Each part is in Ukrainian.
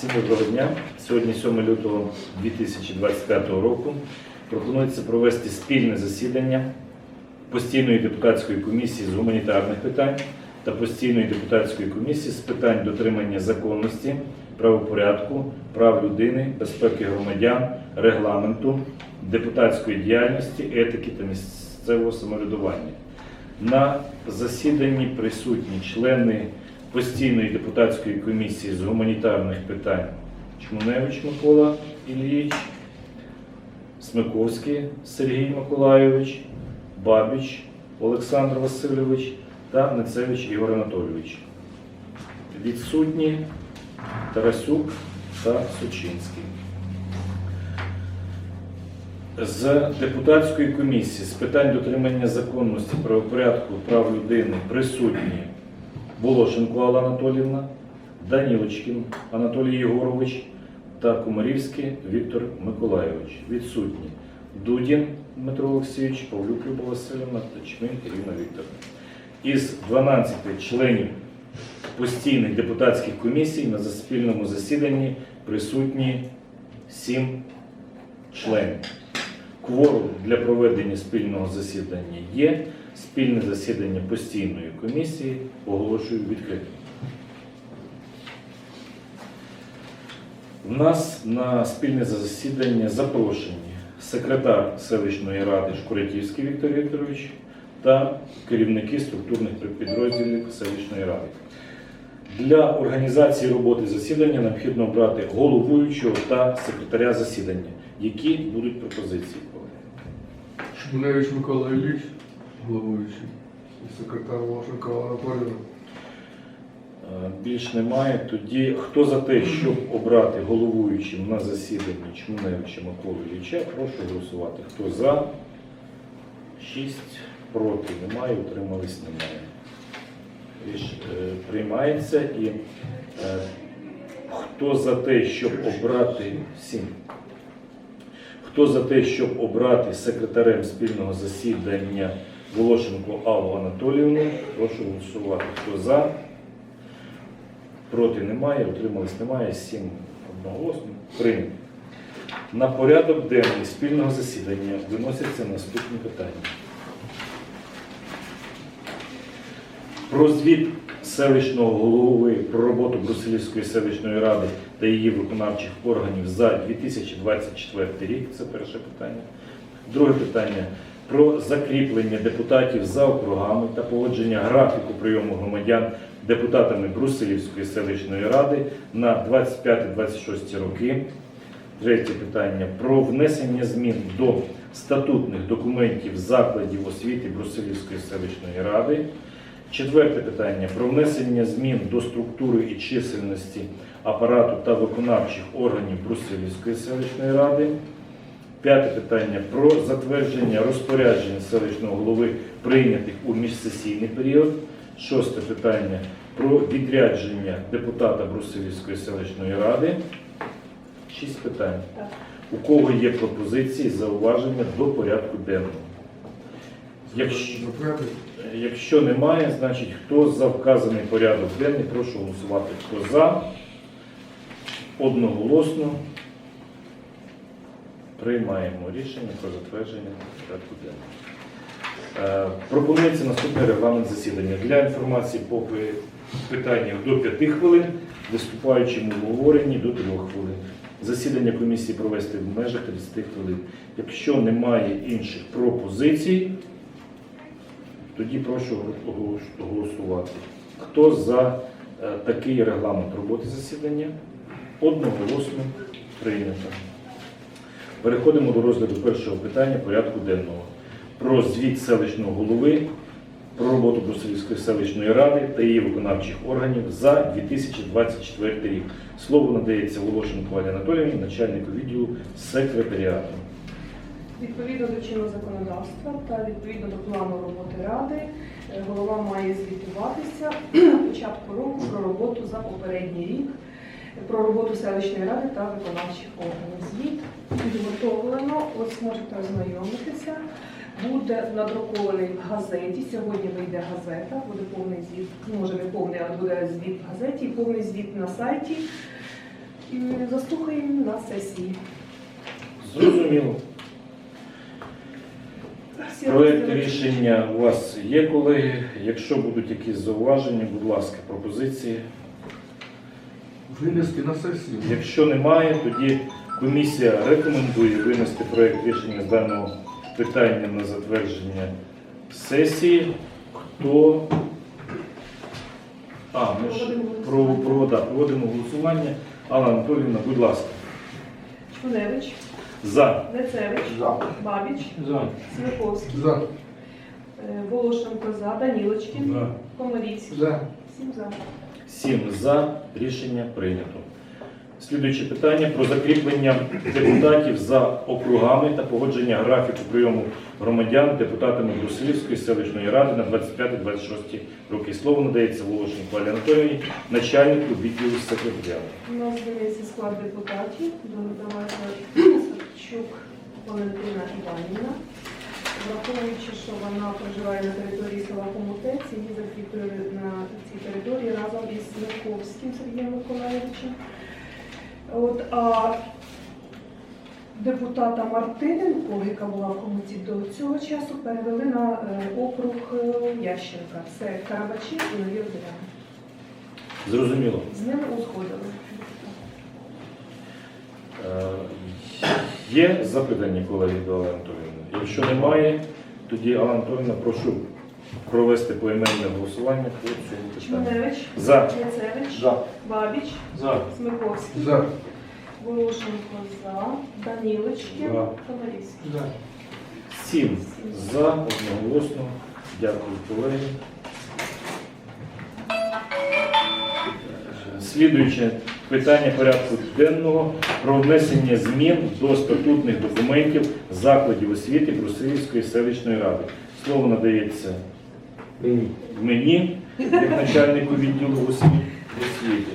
Всім доброго дня. Сьогодні 7 лютого 2025 року. Пропонується провести спільне засідання постійної депутатської комісії з гуманітарних питань та постійної депутатської комісії з питань дотримання законності, правопорядку, прав людини, безпеки громадян, регламенту, депутатської діяльності, етики та місцевого самоврядування. На засіданні присутні члени постійної депутатської комісії з гуманітарних питань Чмуневич Микола Ілліч, Смиковський Сергій Миколайович, Бабіч Олександр Васильович та Нецевич Ігор Анатолійович. Відсутні Тарасюк та Сучинський. З депутатської комісії з питань дотримання законності, правопорядку, прав людини присутні Волошенко Алла Анатолівна, Данілочкін Анатолій Єгорович та Комарівський Віктор Миколайович. Відсутні Дудін Дмитро Олексійович, Павлюк Люба Васильівна та Чмин Ірина Вікторовна. Із 12 членів постійних депутатських комісій на спільному засіданні присутні 7 членів. Кворум для проведення спільного засідання є. Спільне засідання постійної комісії оголошую відкритим. У нас на спільне засідання запрошені секретар селищної ради Шкуратівський Віктор Вікторович та керівники структурних підрозділів селищної ради. Для організації роботи засідання необхідно обрати головуючого та секретаря засідання. Які будуть пропозиції? колеги? Шмуневич Микола Ілліч, головуючий, і секретар Волошенко Анатолійовна. Е, Більш немає. Тоді хто за те, щоб обрати головуючим на засіданні Чмуневича Миколи Ілліча, прошу голосувати. Хто за? Шість проти немає, утримались немає. Е, приймається і е, хто за те, щоб обрати сім. Хто за те, щоб обрати секретарем спільного засідання Волошенко Аллу Анатоліївну, прошу голосувати. Хто за? Проти немає, утримались немає, сім одноголосно. Прийнято. На порядок денний спільного засідання виносяться наступні питання. Про звіт селищного голови про роботу Брусилівської селищної ради та її виконавчих органів за 2024 рік. Це перше питання. Друге питання про закріплення депутатів за округами та погодження графіку прийому громадян депутатами Брусилівської селищної ради на 25-26 роки. Третє питання про внесення змін до статутних документів закладів освіти Брусилівської селищної ради. Четверте питання про внесення змін до структури і чисельності апарату та виконавчих органів Брусилівської селищної ради. П'яте питання про затвердження розпоряджень селищного голови прийнятих у міжсесійний період. Шосте питання про відрядження депутата Брусилівської селищної ради. Шість питань. У кого є пропозиції, зауваження до порядку денного? Якщо, якщо немає, значить хто за вказаний порядок денний, прошу голосувати. Хто за? Одноголосно приймаємо рішення про затвердження порядку денного. Е, Пропонується наступний регламент засідання. Для інформації по пи- питаннях до 5 хвилин, виступаючим у обговоренні до 3 хвилин. Засідання комісії провести в межах 30 хвилин. Якщо немає інших пропозицій, тоді прошу голосувати. Хто за е, такий регламент роботи засідання? Одноголосно прийнято. Переходимо до розгляду першого питання порядку денного. Про звіт селищного голови про роботу Брусилівської селищної ради та її виконавчих органів за 2024 рік. Слово надається Волошенко Валі Анатоліївні, начальнику відділу секретаріату. Відповідно до чинного законодавства та відповідно до плану роботи ради, е, голова має звітуватися на початку року про роботу за попередній рік, про роботу селищної ради та виконавчих органів. Звіт підготовлено, ось можете ознайомитися. Буде надрукований в газеті. Сьогодні вийде газета, буде повний звіт. Ну, може не повний, але буде звіт в газеті, повний звіт на сайті. і заслухаємо на сесії. Зрозуміло. Розділи- рішення у вас є, колеги. Якщо будуть якісь зауваження, будь ласка, пропозиції. Винести на сесію. Якщо немає, тоді комісія рекомендує винести проект рішення з даного питання на затвердження сесії. Хто. А, ми ж про, про, да, проводимо голосування. Алла Анатоліївна, будь ласка. Чмуневич, За. Нецевич, За. Бабіч, За. Смиковський, За. е, Волошенко за, Данілочкін, За. Комарівський. За. Всім за. Сім за. Рішення прийнято. Слідуюче питання про закріплення депутатів за округами та погодження графіку прийому громадян депутатами Брусилівської селищної ради на 25-26 роки. Слово надається Волошенку Алі Анатоліївні, начальнику відділу секретаріату. У нас змінився склад депутатів. Додавається Савчук Валентина Іванівна. Враховуючи, що вона проживає на території села Комутець, її закріпили на цій території разом із Смирковським Сергієм Миколаївичем. От, а депутата Мартиненко, яка була в комуті до цього часу, перевели на е, округ е, Ященка. Це Карабачі і Нові Орделяни. Зрозуміло. З ними узгодили. Е, Є запитання, колеги, до Олени Анатоліївни? Якщо немає, тоді Алла Анатоліївна, прошу провести поіменне голосування по цьому питанню. Чмуневич, За. Яцевич, За. Бабіч, За. Смиковський, За. Волошенко за, Данілочкін, За. Комарівський. За. Сім за, одноголосно. Дякую, колеги. Слідуюче питання порядку денного про внесення змін до статутних документів закладів освіти Брусилівської селищної ради. Слово надається мені, як начальнику відділу освіти.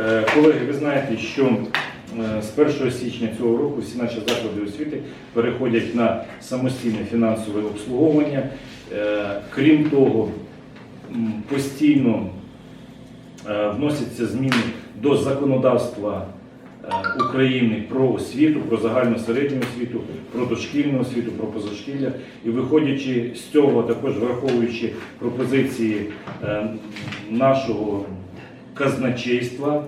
Е, Колеги, ви знаєте, що з 1 січня цього року всі наші заклади освіти переходять на самостійне фінансове обслуговування. Е, Крім того, постійно вносяться зміни до законодавства е, України про освіту, про загальну середню освіту, про дошкільну освіту, про позашкілля. І виходячи з цього, також враховуючи пропозиції е, нашого казначейства, е,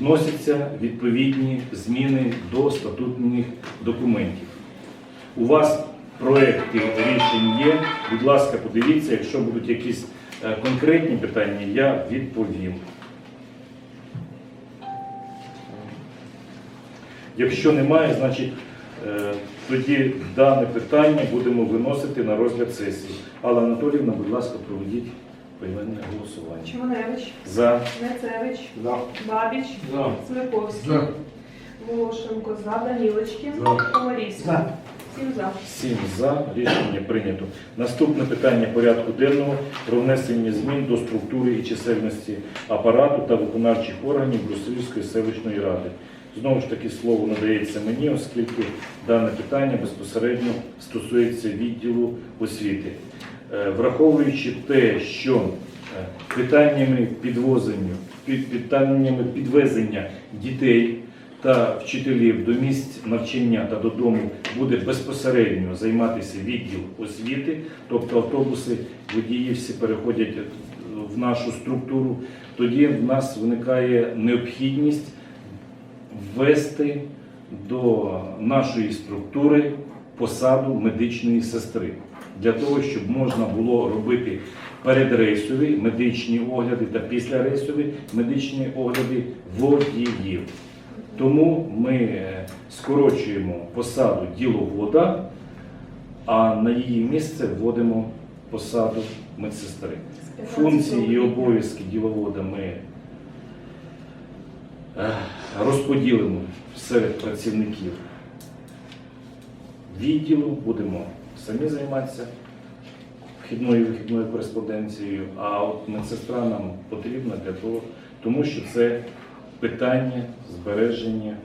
вносяться відповідні зміни до статутних документів. У вас проекти рішень є. Будь ласка, подивіться, якщо будуть якісь е, конкретні питання, я відповім. Якщо немає, значить е, тоді дане питання будемо виносити на розгляд сесії. Алла Анатоліївна, будь ласка, проведіть поіменне голосування. Чмуневич, За. Нецевич, За. Бабіч, За. Смиковський, За. Волошенко за, Данілочкін, За. Комарівський. За. Всім за. Сім за рішення прийнято. Наступне питання порядку денного про внесення змін до структури і чисельності апарату та виконавчих органів Брусилівської селищної ради. Знову ж таки, слово надається мені, оскільки дане питання безпосередньо стосується відділу освіти. Е, Враховуючи те, що е, питаннями підвозення, під- питаннями підвезення дітей та вчителів до місць навчання та додому буде безпосередньо займатися відділ освіти, тобто автобуси, водії всі переходять е, в нашу структуру, тоді в нас виникає необхідність ввести до нашої структури посаду медичної сестри для того, щоб можна було робити передрейсові медичні огляди та післярейсові медичні огляди водіїв. Тому ми е, скорочуємо посаду діловода, а на її місце вводимо посаду медсестри. Функції і обов'язки діловода ми е, розподілимо серед працівників відділу, будемо самі займатися вхідною і вихідною кореспонденцією, а от медсестра нам потрібна для того, тому що це питання збереження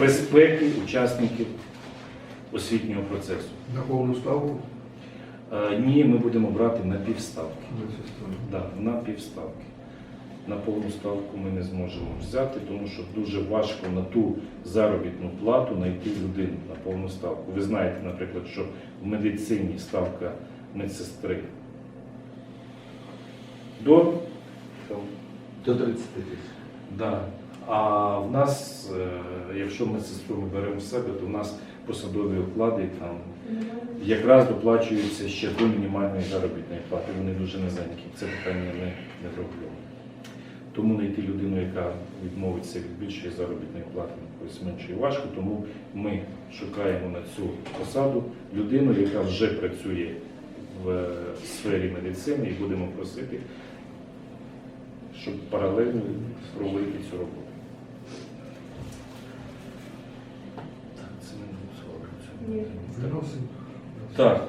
безпеки учасників освітнього процесу. На повну ставку. Е, Ні, ми будемо брати на півставки. Да, на півставки. на повну ставку ми не зможемо взяти, тому що дуже важко на ту заробітну плату знайти людину на повну ставку. Ви знаєте, наприклад, що в медицині ставка медсестри до До 30 тисяч. Да. А в нас, е, якщо ми сестру ми беремо в себе, то в нас посадові оклади там якраз доплачуються ще до мінімальної заробітної плати. Вони дуже низенькі. Це питання не, не враховано. Тому знайти людину, яка відмовиться від більшої заробітної плати, на когось меншої важко. Тому ми шукаємо на цю посаду людину, яка вже працює в е, сфері медицини, і будемо просити, щоб паралельно проводити цю роботу. Так,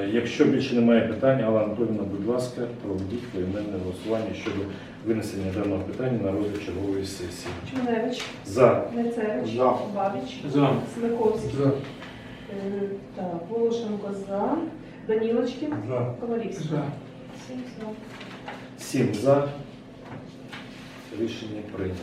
е, якщо більше немає питань, Алла Анатолійовна, будь ласка, проведіть поіменне голосування щодо винесення даного питання на розгляд чергової сесії. Чмуневич, За. Нецевич, За. Бабіч, За. Смиковський, За. Е, так, Волошенко за, Данілочкін, За. Ковалівський. За. Сім за. Сім за. Рішення прийнято.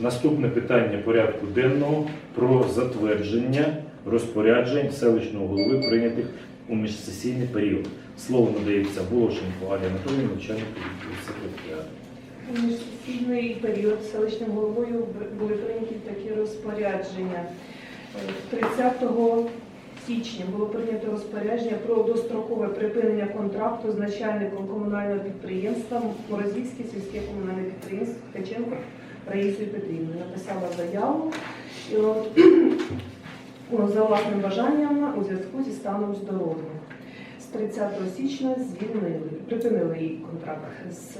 Наступне питання порядку денного про затвердження розпоряджень селищного голови прийнятих у міжсесійний період. Слово надається Волошенко Алі Анатолійовні, начальнику секретаріату. У міжсесійний період селищним головою були прийняті такі розпорядження. Е, 30 січня було прийнято розпорядження про дострокове припинення контракту з начальником комунального підприємства Морозівське сільське комунальне підприємство Ткаченко Раїсою Петрівною. Написала заяву і от, за власним бажанням у зв'язку зі станом здоров'я. З 30 січня звільнили, припинили її контракт з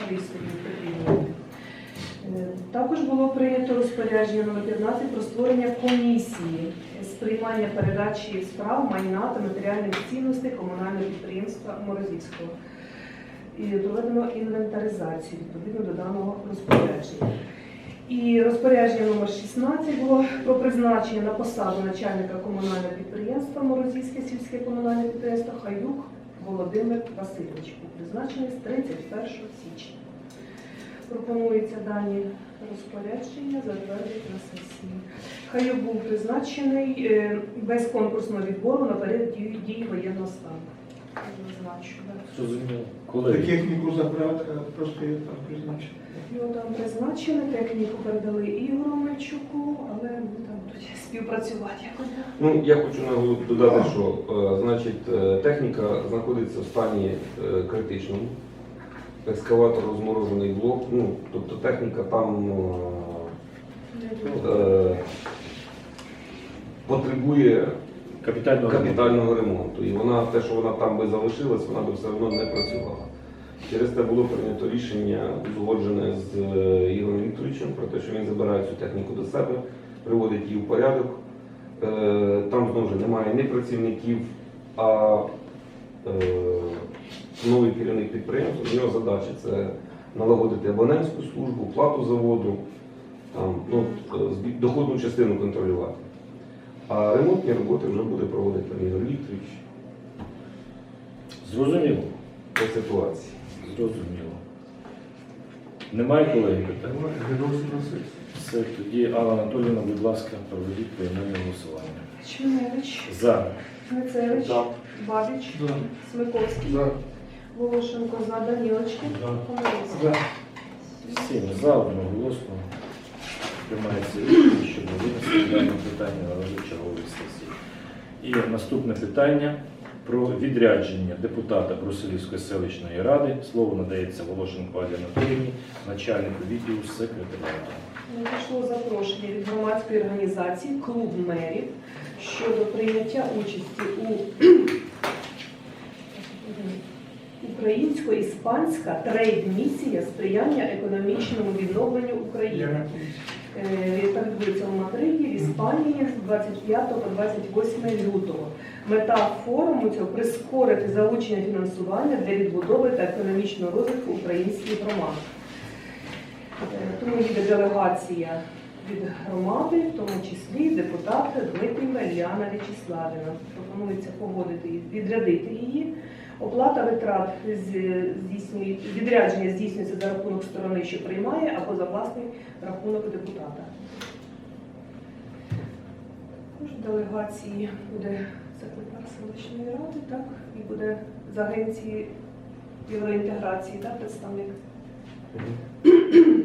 Раїсою Петрівною. Е, Також було прийнято розпорядження номер 15 про створення комісії з приймання передачі справ майна та матеріальних цінностей комунального підприємства Морозівського. І проведено інвентаризацію відповідно до даного розпорядження. І розпорядження номер 16 було про призначення на посаду начальника комунального підприємства Морозівське сільське комунальне підприємство Хаюк Володимир Васильович. Призначений з 31 січня. Пропонується дані розпорядження затвердити на сесії. Хаюк був призначений е, без конкурсного відбору на період дії, дії воєнного стану. Зрозуміло. Техніку забрати, просто її там призначити. Його там призначили, техніку передали Ігору Мельчуку, але вони там будуть співпрацювати якось. Ну, я хочу додати, що е, значить, е, техніка знаходиться в стані е, критичному. Екскаватор розморожений блок. Ну, тобто техніка там е, е, потребує капітально капітального ремонту. І вона, те, що вона там би залишилась, вона би все одно не працювала. Через те було прийнято рішення узгоджене з е, Ігорем Вікторовичем про те, що він забирає цю техніку до себе, приводить її в порядок. Е, Там знову ж немає ні працівників, а е, новий керівник підприємства. У нього задача це налагодити абонентську службу, плату заводу, там, ну, е, доходну частину контролювати. А ремонтні роботи вже буде проводити там Ігор Вікторович Зрозуміло. по ситуації. Зрозуміло. Немає колеги питань? Все, тоді Алла Анатолійовна, будь ласка, проведіть поіменне голосування. Чмуневич, За. Нецевич, Бабіч, За. Смиковський, За. Волошенко за. Ковалівський. За. Всім за одноголосно приймається рішення щодо винесення питання на розгляд чергової сесії. І наступне питання про відрядження депутата Брусилівської селищної ради. Слово надається Волошенко Алі Анатоліївні, начальнику відділу секретаріату. Надійшло запрошення від громадської організації Клуб мерів щодо прийняття участі у українсько-іспанська трейд-місія сприяння економічному відновленню України. Відбудеться у Мадриді, в Іспанії з 25 по 28 лютого. Мета форуму цього прискорити залучення фінансування для відбудови та економічного розвитку українських громад. Е, Тому їде делегація від громади, в тому числі депутати Дмитрієва Ілляна В'ячеславівна. Пропонується погодити відрядити її Оплата витрат здійснює- відрядження здійснюється за рахунок сторони, що приймає, або за власний рахунок депутата. Також делегації буде секретар селищної ради, так, і буде з агенції євроінтеграції, так, представник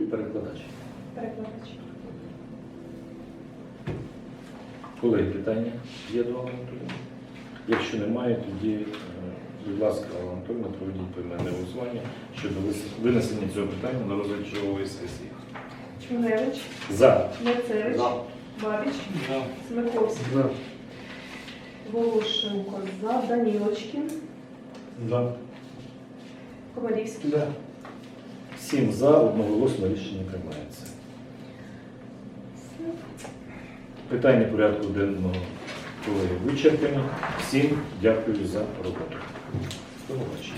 Перекладач. перекладач. Колеги, питання є до Якщо немає, тоді, е, будь ласка, Анатолійовна, проведіть поіменне голосування щодо винесення цього питання на розгляд чергової сесії. Чмуневич, За. Нецевич, Бабіч, Смирковський, За. Волошенко, за Данілочкін, За. Комарівський. Да. Сім за, одноголосно рішення приймається. Питання порядку денного колеги вичерпані. Всім дякую за роботу. До побачення.